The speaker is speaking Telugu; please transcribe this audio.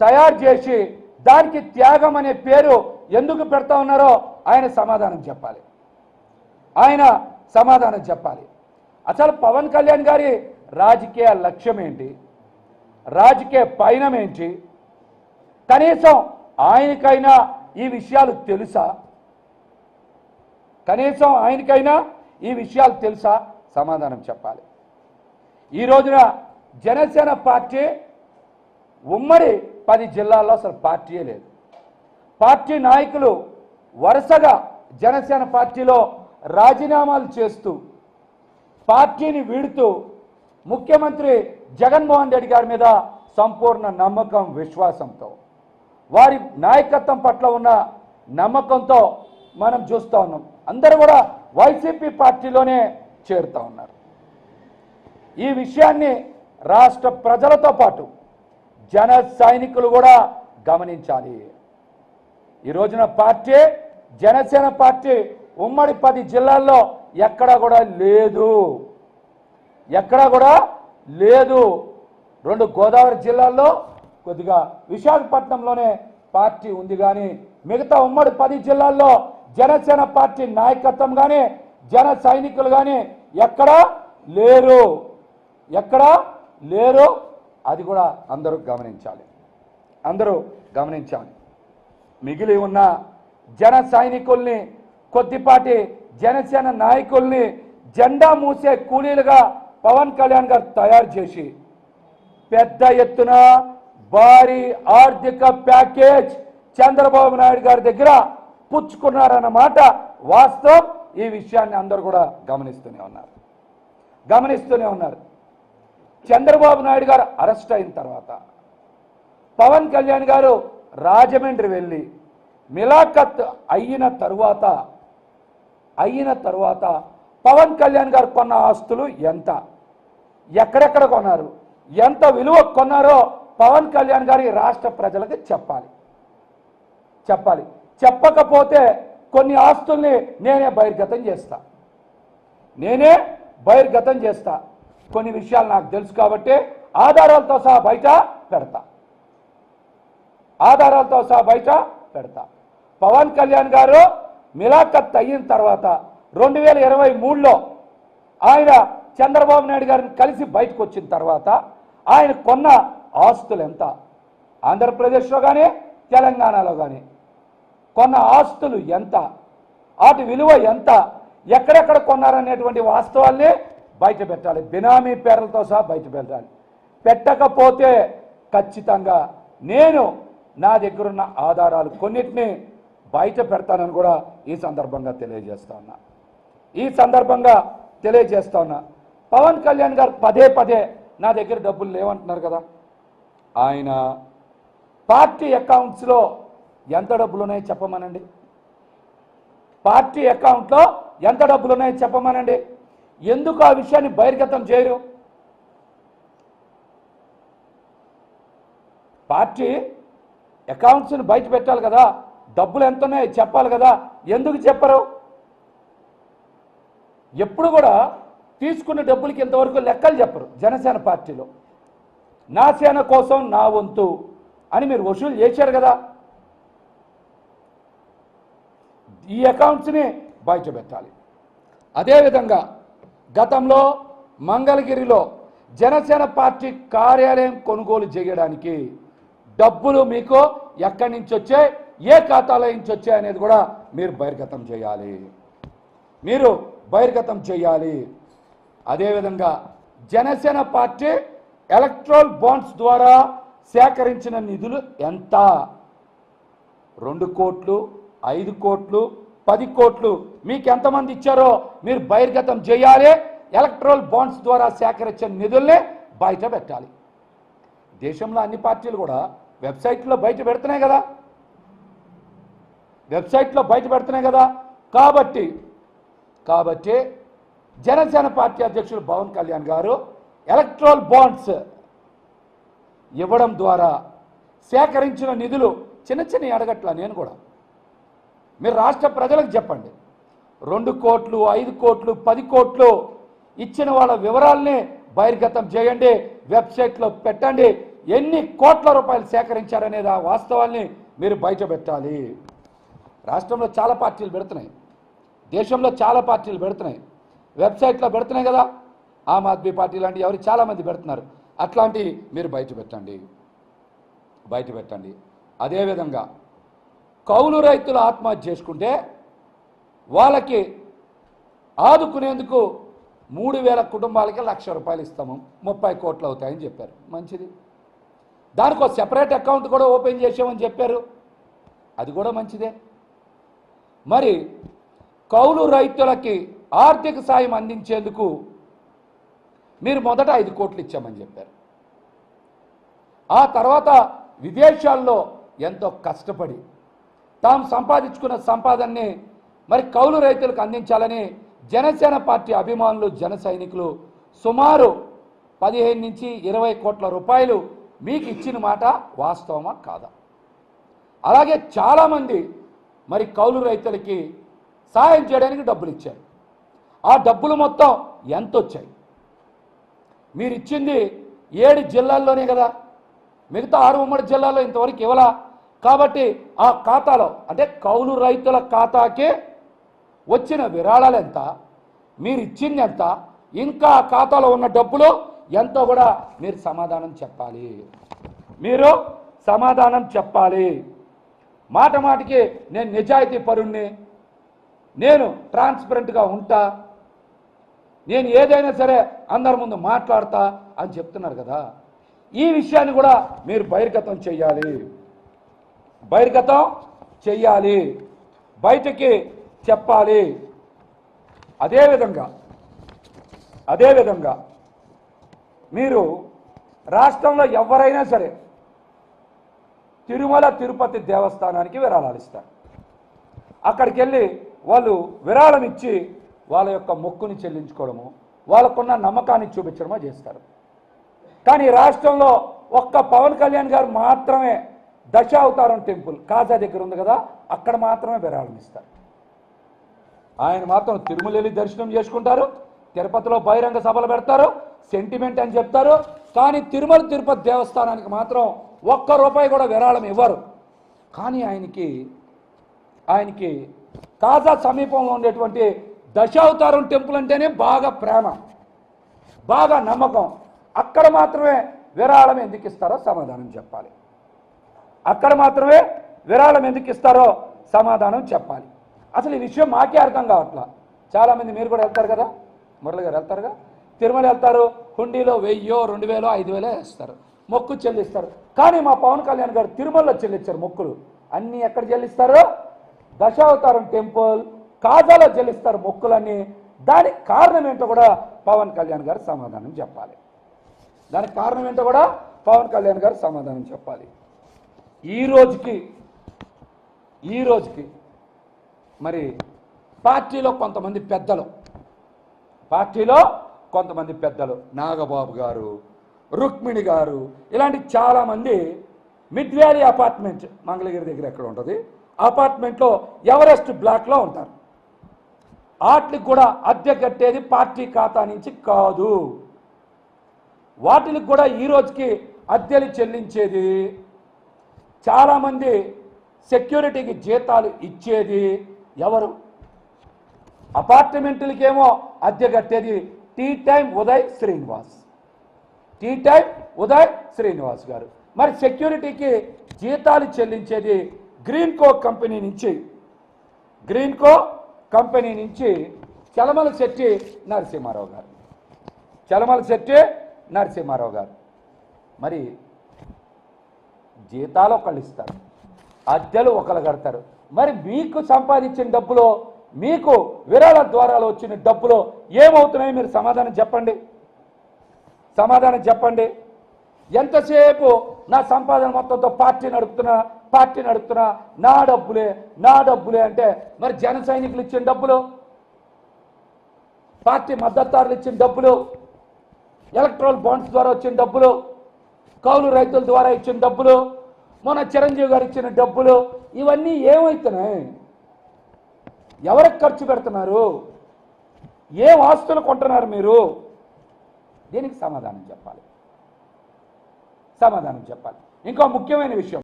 తయారు చేసి దానికి త్యాగం అనే పేరు ఎందుకు పెడతా ఉన్నారో ఆయన సమాధానం చెప్పాలి. ఆయన సమాధానం చెప్పాలి. అసలు పవన్ కళ్యాణ్ గారి రాజకీయ లక్ష్యం ఏంటి? రాజకీయ పయనం ఏంటి? కనీసం ఆయనకైనా ఈ విషయాలు తెలుసా? కనీసం ఆయనకైనా ఈ విషయాలు తెలుసా? సమాధానం చెప్పాలి. ఈ రోజున జనసేన పార్టీ ఉమ్మడి పది జిల్లాల్లో అసలు పార్టీయే లేదు. పార్టీ నాయకులు వరుసగా జనసేన పార్టీలో రాజీనామాలు చేస్తూ పార్టీని వీడుతూ ముఖ్యమంత్రి జగన్మోహన్ రెడ్డి గారి మీద సంపూర్ణ నమ్మకం విశ్వాసంతో వారి నాయకత్వం పట్ల ఉన్న నమ్మకంతో మనం చూస్తూ ఉన్నాం. అందరూ కూడా వైసీపీ పార్టీలోనే చేరుతూ ఉన్నారు. ఈ విషయాన్ని రాష్ట్ర ప్రజలతో పాటు జన సైనికులు కూడా గమనించాలి. ఈ రోజున పార్టీ జనసేన పార్టీ ఉమ్మడి పది జిల్లాల్లో ఎక్కడా కూడా లేదు. ఎక్కడా కూడా లేదు. రెండు గోదావరి జిల్లాల్లో కొద్దిగా విశాఖపట్నంలోనే పార్టీ ఉంది కానీ మిగతా ఉమ్మడి పది జిల్లాల్లో జనసేన పార్టీ నాయకత్వం కానీ జన సైనికులు కానీ ఎక్కడా లేరు. ఎక్కడా లేరు. అది కూడా అందరూ గమనించాలి. అందరూ గమనించాలి. మిగిలి ఉన్న జన సైనికుల్ని కొద్దిపాటి జనసేన నాయకుల్ని జెండా మూసే కూలీలుగా పవన్ కళ్యాణ్ గారు తయారు చేసి పెద్ద ఎత్తున భారీ ఆర్థిక ప్యాకేజ్ చంద్రబాబు నాయుడు గారి దగ్గర పుచ్చుకున్నారన్నమాట వాస్తవం. ఈ విషయాన్ని అందరూ కూడా గమనిస్తూనే ఉన్నారు. గమనిస్తూనే ఉన్నారు. చంద్రబాబు నాయుడు గారు అరెస్ట్ అయిన తర్వాత పవన్ కళ్యాణ్ గారు రాజమండ్రి వెళ్ళి మిలాఖత్ అయిన తరువాత అయిన తరువాత పవన్ కళ్యాణ్ గారు కొన్న ఆస్తులు ఎంత? ఎక్కడెక్కడ కొన్నారు? ఎంత విలువ కొన్నారో పవన్ కళ్యాణ్ గారి రాష్ట్ర ప్రజలకు చెప్పాలి. చెప్పాలి. చెప్పకపోతే కొన్ని ఆస్తుల్ని నేనే బహిర్గతం చేస్తా. నేనే బహిర్గతం చేస్తా. కొన్ని విషయాలు నాకు తెలుసు కాబట్టి ఆధారాలతో సహా బయట పెడతా. ఆధారాలతో సహా బయట పెడతా. పవన్ కళ్యాణ్ గారు మిలాఖత్ అయిన తర్వాత రెండు వేల ఇరవై మూడులో ఆయన చంద్రబాబు నాయుడు గారిని కలిసి బయటకు వచ్చిన తర్వాత ఆయన కొన్న ఆస్తులు ఎంత? ఆంధ్రప్రదేశ్లో కానీ తెలంగాణలో కానీ కొన్న ఆస్తులు ఎంత? వాటి విలువ ఎంత? ఎక్కడెక్కడ కొన్నారనేటువంటి వాస్తవాల్ని బయట పెట్టాలి. బినామీ పేర్లతో సహా బయట పెట్టాలి. పెట్టకపోతే ఖచ్చితంగా నేను నా దగ్గరున్న ఆధారాలు కొన్నిటిని బయట పెడతానని కూడా ఈ సందర్భంగా తెలియజేస్తా ఉన్నా. ఈ సందర్భంగా తెలియజేస్తా ఉన్నా. పవన్ కళ్యాణ్ గారు పదే పదే నా దగ్గర డబ్బులు లేవంటున్నారు కదా. ఆయన పార్టీ అకౌంట్స్లో ఎంత డబ్బులు ఉన్నాయో చెప్పమనండి. పార్టీ అకౌంట్లో ఎంత డబ్బులు ఉన్నాయో చెప్పమనండి. ఎందుకు ఆ విషయాన్ని బహిర్గతం చేయరు? పార్టీ అకౌంట్స్ని బయట పెట్టాలి కదా డబ్బులు ఎంత ఉన్నాయో చెప్పాలి కదా ఎందుకు చెప్పరు? ఎప్పుడు కూడా తీసుకున్న డబ్బులకి ఇంతవరకు లెక్కలు చెప్పరు జనసేన పార్టీలో. నా సేన కోసం నా వంతు అని మీరు వసూలు చేశారు కదా. ఈ అకౌంట్స్ని బయట పెట్టాలి. అదేవిధంగా గతంలో మంగళగిరిలో జనసేన పార్టీ కార్యాలయం కొనుగోలు చేయడానికి డబ్బులు మీకు ఎక్కడి నుంచి వచ్చాయి ఏ ఖాతాలో నుంచి వచ్చాయి అనేది కూడా మీరు బహిర్గతం చేయాలి. మీరు బహిర్గతం చేయాలి. అదేవిధంగా జనసేన పార్టీ ఎలక్ట్రల్ బాండ్స్ ద్వారా సేకరించిన నిధులు ఎంత? రెండు కోట్లు ఐదు కోట్లు పది కోట్లు మీకు ఎంతమంది ఇచ్చారో మీరు బహిర్గతం చేయాలి. ఎలక్ట్రల్ బాండ్స్ ద్వారా సేకరించిన నిధుల్ని బయట పెట్టాలి. దేశంలో అన్ని పార్టీలు కూడా వెబ్సైట్లో బయట పెడుతున్నాయి కదా. వెబ్సైట్లో బయట పెడుతున్నాయి కదా. కాబట్టి కాబట్టి జనసేన పార్టీ అధ్యక్షుడు పవన్ కళ్యాణ్ గారు ఎలక్ట్రల్ బాండ్స్ ఇవ్వడం ద్వారా సేకరించిన నిధులు చిన్న చిన్న అడగట్ల నేను కూడా. మీరు రాష్ట్ర ప్రజలకు చెప్పండి. రెండు కోట్లు ఐదు కోట్లు పది కోట్లు ఇచ్చిన వాళ్ళ వివరాల్ని బహిర్గతం చేయండి వెబ్సైట్లో పెట్టండి. ఎన్ని కోట్ల రూపాయలు సేకరించారనేది ఆ వాస్తవాన్ని మీరు బయట పెట్టాలి రాష్ట్రంలో చాలా పార్టీలు పెడుతున్నాయి. దేశంలో చాలా పార్టీలు పెడుతున్నాయి. వెబ్సైట్లో పెడుతున్నాయి కదా. ఆమ్ ఆద్మీ పార్టీ లాంటి ఎవరు చాలామంది పెడుతున్నారు. అట్లాంటివి మీరు బయట పెట్టండి బయట పెట్టండి అదేవిధంగా కౌలు రైతులు ఆత్మహత్య చేసుకుంటే వాళ్ళకి ఆదుకునేందుకు మూడు వేల కుటుంబాలకి లక్ష రూపాయలు ఇస్తాము. ముప్పై కోట్లు అవుతాయని చెప్పారు. మంచిది. దానికి ఒక సెపరేట్ అకౌంట్ కూడా ఓపెన్ చేసామని చెప్పారు. అది కూడా మంచిదే. మరి కౌలు రైతులకి ఆర్థిక సాయం అందించేందుకు మీరు మొదట ఐదు కోట్లు ఇచ్చామని చెప్పారు. ఆ తర్వాత విదేశాల్లో ఎంతో కష్టపడి తాము సంపాదించుకున్న సంపాదనని మరి కౌలు రైతులకు అందించాలని జనసేన పార్టీ అభిమానులు జన సైనికులు సుమారు పదిహేను నుంచి ఇరవై కోట్ల రూపాయలు మీకు ఇచ్చిన మాట వాస్తవమా కాదా? అలాగే చాలామంది మరి కౌలు రైతులకి సాయం చేయడానికి డబ్బులు ఇచ్చారు. ఆ డబ్బులు మొత్తం ఎంత వచ్చాయి? మీరు ఇచ్చింది ఏడు జిల్లాల్లోనే కదా. మిగతా ఆరు ఉమ్మడి జిల్లాలో ఇంతవరకు ఇవ్వలా? కాబట్టి ఆ ఖాతాలో అంటే కౌలు రైతుల ఖాతాకి వచ్చిన విరాళాలు ఎంత మీరు ఇచ్చింది ఎంత ఇంకా ఆ ఖాతాలో ఉన్న డబ్బులు ఎంతో కూడా మీరు సమాధానం చెప్పాలి. మీరు సమాధానం చెప్పాలి. మాట మాటికి నేను నిజాయితీ పరుణ్ణి నేను ట్రాన్స్పరెంట్గా ఉంటా నేను ఏదైనా సరే అందరి ముందు మాట్లాడతా అని చెప్తున్నారు కదా. ఈ విషయాన్ని కూడా మీరు బహిర్గతం చేయాలి. బహిర్గతం చెయ్యాలి. బయటకి చెప్పాలి. అదేవిధంగా అదేవిధంగా మీరు రాష్ట్రంలో ఎవరైనా సరే తిరుమల తిరుపతి దేవస్థానానికి విరాళాలు ఇస్తారు. అక్కడికి వెళ్ళి వాళ్ళు విరాళం ఇచ్చి వాళ్ళ యొక్క మొక్కుని చెల్లించుకోవడము వాళ్ళకున్న నమ్మకాన్ని చూపించడమో చేస్తారు. కానీ రాష్ట్రంలో ఒక్క పవన్ కళ్యాణ్ గారు మాత్రమే దశావతారం టెంపుల్ కాజా దగ్గర ఉంది కదా అక్కడ మాత్రమే విరాళం ఇస్తారు. ఆయన మాత్రం తిరుమల వెళ్ళి దర్శనం చేసుకుంటారు తిరుపతిలో బహిరంగ సభలు పెడతారు సెంటిమెంట్ అని చెప్తారు కానీ తిరుమల తిరుపతి దేవస్థానానికి మాత్రం ఒక్క రూపాయి కూడా విరాళం ఇవ్వరు. కానీ ఆయనకి ఆయనకి కాజా సమీపంలో ఉండేటువంటి దశావతారం టెంపుల్ అంటేనే బాగా ప్రేమ బాగా నమ్మకం. అక్కడ మాత్రమే విరాళం ఎందుకు ఇస్తారో సమాధానం చెప్పాలి. అక్కడ మాత్రమే విరాళం ఎందుకు ఇస్తారో సమాధానం చెప్పాలి. అసలు ఈ విషయం మాకే అర్థం కావట్లా? చాలామంది మీరు కూడా వెళ్తారు కదా? మురళి గారు వెళ్తారుగా? తిరుమల వెళ్తారు హుండీలో వెయ్యో రెండు వేలో ఐదు వేలో వేస్తారు. మొక్కు చెల్లిస్తారు. కానీ మా పవన్ కళ్యాణ్ గారు తిరుమలలో చెల్లించారు మొక్కులు. అన్నీ ఎక్కడ చెల్లిస్తారు? దశావతారం టెంపుల్ కాజాలో చెల్లిస్తారు మొక్కులన్నీ. దానికి కారణం ఏంటో కూడా పవన్ కళ్యాణ్ గారు సమాధానం చెప్పాలి. దానికి కారణం ఏంటో కూడా పవన్ కళ్యాణ్ గారు సమాధానం చెప్పాలి. ఈ రోజుకి ఈ రోజుకి మరి పార్టీలో కొంతమంది పెద్దలు పార్టీలో కొంతమంది పెద్దలు నాగబాబు గారు రుక్మిణి గారు ఇలాంటి చాలామంది మిడ్ వ్యాలీ అపార్ట్మెంట్ మంగళగిరి దగ్గర ఎక్కడ ఉంటుంది? అపార్ట్మెంట్లో ఎవరెస్ట్ బ్లాక్లో ఉంటారు. వాటికి కూడా అద్దె కట్టేది పార్టీ ఖాతా నుంచి కాదు. వాటికి కూడా ఈ రోజుకి అద్దెలు చెల్లించేది చాలామంది సెక్యూరిటీకి జీతాలు ఇచ్చేది ఎవరు? అపార్ట్మెంట్లకేమో అద్దె కట్టేది tea time Uday Srinivas. Tea time Uday Srinivas గారు. మరి సెక్యూరిటీకి జీతాలు చెల్లించేది గ్రీన్ కో కంపెనీ నుంచి. గ్రీన్ కో కంపెనీ నుంచి చలమల శెట్టి నరసింహారావు గారు. చలమల శెట్టి నరసింహారావు గారు. మరి జీతాలు ఒకళ్ళు ఇస్తారు అద్దెలు ఒకళ్ళు కడతారు. మరి మీకు సంపాదించిన డబ్బులో మీకు విరాళ ద్వారాలు వచ్చిన డబ్బులో ఏమవుతున్నాయో? మీరు సమాధానం చెప్పండి. సమాధానం చెప్పండి. ఎంతసేపు నా సంపాదన మొత్తంతో పార్టీ నడుపుతున్నా పార్టీ నడుపుతున్నా నా డబ్బులే నా డబ్బులే అంటే మరి జన సైనికులు ఇచ్చిన డబ్బులు పార్టీ మద్దతుదారులు ఇచ్చిన డబ్బులు ఎలక్ట్రల్ బాండ్స్ ద్వారా వచ్చిన డబ్బులు కౌలు రైతుల ద్వారా ఇచ్చిన డబ్బులు మొన్న చిరంజీవి గారు ఇచ్చిన డబ్బులు ఇవన్నీ ఏమవుతున్నాయి ఎవరికి ఖర్చు పెడుతున్నారు? ఏం ఆస్తులు కొంటున్నారు మీరు? దీనికి సమాధానం చెప్పాలి. సమాధానం చెప్పాలి. ఇంకో ముఖ్యమైన విషయం